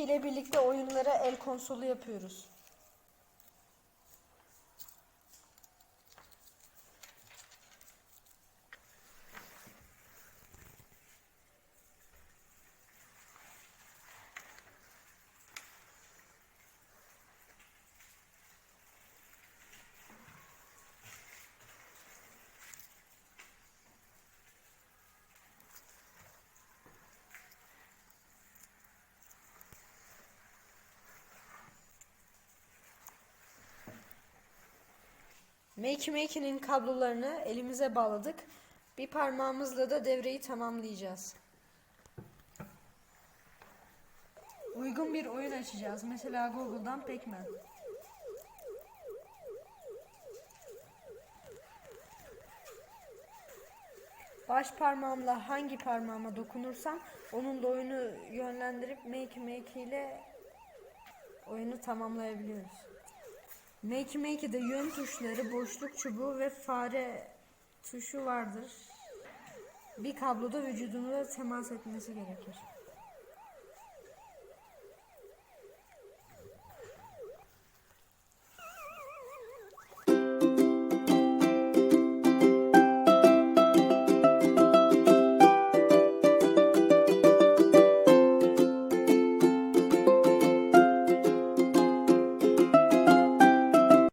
ile birlikte oyunlara el konsolu yapıyoruz. Make Make'nin kablolarını elimize bağladık. Bir parmağımızla da devreyi tamamlayacağız. Uygun bir oyun açacağız. Mesela Google'dan Pac-Man. Baş parmağımla hangi parmağıma dokunursam onunla oyunu yönlendirip Make Make ile oyunu tamamlayabiliyoruz. Make Make'de yön tuşları, boşluk çubuğu ve fare tuşu vardır. Bir kabloda vücudumuza temas etmesi gerekir.